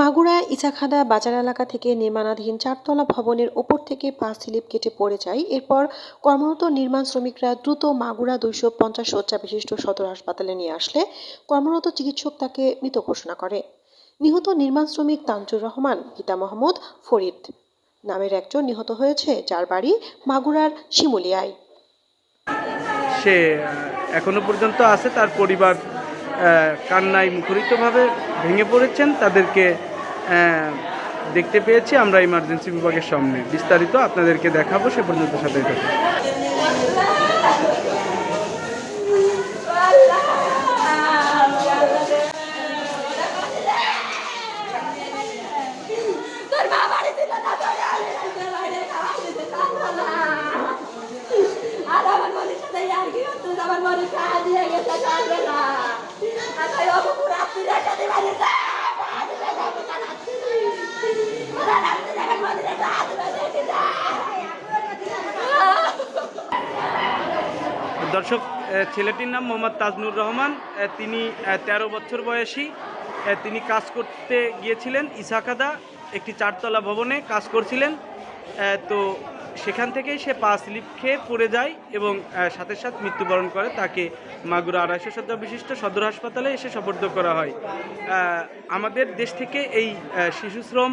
মাগুরা ইচাখাদা বাজার এলাকা থেকে নির্মাণাধীন চারতলা ভবনের ওপর থেকে পাঁচ স্লিপ কেটে পড়ে যায়। এরপর কর্মরত নির্মাণ শ্রমিকরা দ্রুত মাগুরা দুইশো পঞ্চাশ শয্যা বিশিষ্ট সদর হাসপাতালে নিয়ে আসলে। কর্মরত চিকিৎসক তাকে মৃত ঘোষণা করে। নিহত নির্মাণ শ্রমিক তানজুর রহমান গীতা মোহাম্মদ ফরিদ নামের একজন নিহত হয়েছে, যার বাড়ি মাগুরার শিমুলিয়ায়। সে এখনও পর্যন্ত আছে, তার পরিবার কান্নায় মুখরিতভাবে ভেঙে পড়েছেন। তাদেরকে দেখতে পেয়েছি আমরা ইমার্জেন্সি বিভাগের সামনে বিস্তারিত আপনাদেরকে দেখাবো সে পর্যন্ত সাথে থাকুন তোর মা বাড়ি ছিল না তোর বাইরে খাওয়া দিতে পারব না আর আমার মনের সাথে আর কি হতো আমার মনে কাজ দিয়ে গেছে চলবে না আর তাই অপুকুর রাত্রি রেখে দিবে না দর্শক ছেলেটির নাম মোহাম্মদ তাজনুর রহমান। তিনি তেরো বছর বয়সী। তিনি কাজ করতে গিয়েছিলেন ইসাকাদা একটি চারতলা ভবনে কাজ করছিলেন। তো সেখান থেকেই সে পা স্লিপ খেয়ে পড়ে যায় এবং সাথে সাথে মৃত্যুবরণ করে। তাকে মাগুরা আড়াইশো শয্যা বিশিষ্ট সদর হাসপাতালে এসে সোপর্দ করা হয়। আমাদের দেশ থেকে এই আহ, শিশুশ্রম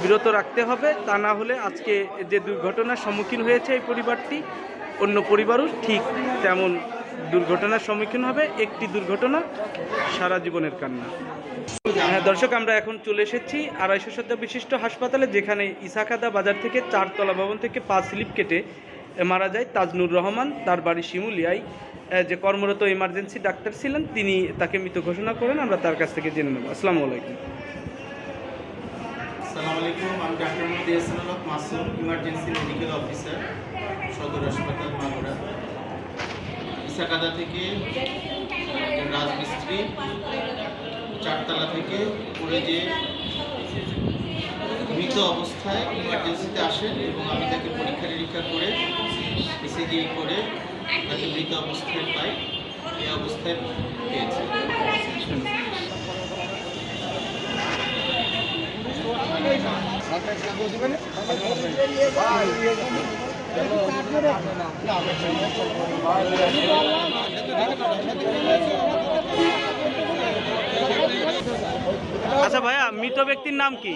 বিরত রাখতে হবে। তা না হলে আজকে যে দুর্ঘটনার সম্মুখীন হয়েছে এই পরিবারটি অন্য পরিবারও ঠিক তেমন দুর্ঘটনার সম্মুখীন হবে, একটি দুর্ঘটনা সারা জীবনের কান্না। হ্যাঁ দর্শক, আমরা এখন চলে এসেছি আড়াইশো শয্যা বিশিষ্ট হাসপাতালে, যেখানে ইসাখাদা বাজার থেকে চারতলা ভবন থেকে পাঁচ স্লিপ কেটে মারা যায় তাজনুর রহমান, তার বাড়ি শিমুলিয়ায়। যে কর্মরত ইমার্জেন্সি ডাক্তার ছিলেন, তিনি তাকে মৃত ঘোষণা করেন, আমরা তার কাছ থেকে জেনে নেব। আসসালামু আলাইকুম। আসসালামু আলাইকুম। আমি doctor Mohammad Yasinul Haque Masum emergency medical officer, সদর হাসপাতাল মাগুরা। ইসাকাদা থেকে রাজমিস্ত্রি, চারতলা থেকে পড়ে যে মৃত অবস্থায় ইমার্জেন্সিতে আসেন এবং আমি তাকে পরীক্ষা নিরীক্ষা করে ইসিজি করে তাকে মৃত অবস্থায় পাই, এই অবস্থায় পেয়েছি। আচ্ছা ভাইয়া মৃত ব্যক্তির নাম কি?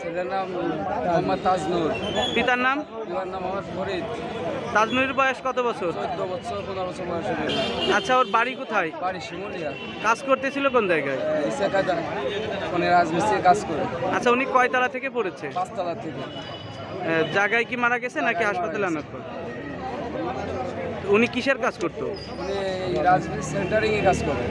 ছেলের নাম মোহাম্মদ তাজনুর। পিতার নাম? পিতার নাম মোহাম্মদ ফরিদ। তাজনুরের বয়স কত বছর? চোদ্দ বছর পনেরো বছর বয়সে আচ্ছা ওর বাড়ি কোথায়? বাড়ি শিমুলিয়া। কাজ করতেছিল কোন জায়গায়? মানে রাজমিস্ত্রির কাজ করে। আচ্ছা উনি কয়তলা থেকে পড়েছে? পাঁচতলা থেকে। জায়গায় কি মারা গেছে নাকি হাসপাতালে আনার পর? উনি কিসের কাজ করতো? উনি রাজমিস্ত্রি সেন্টারিংয়ে কাজ করে।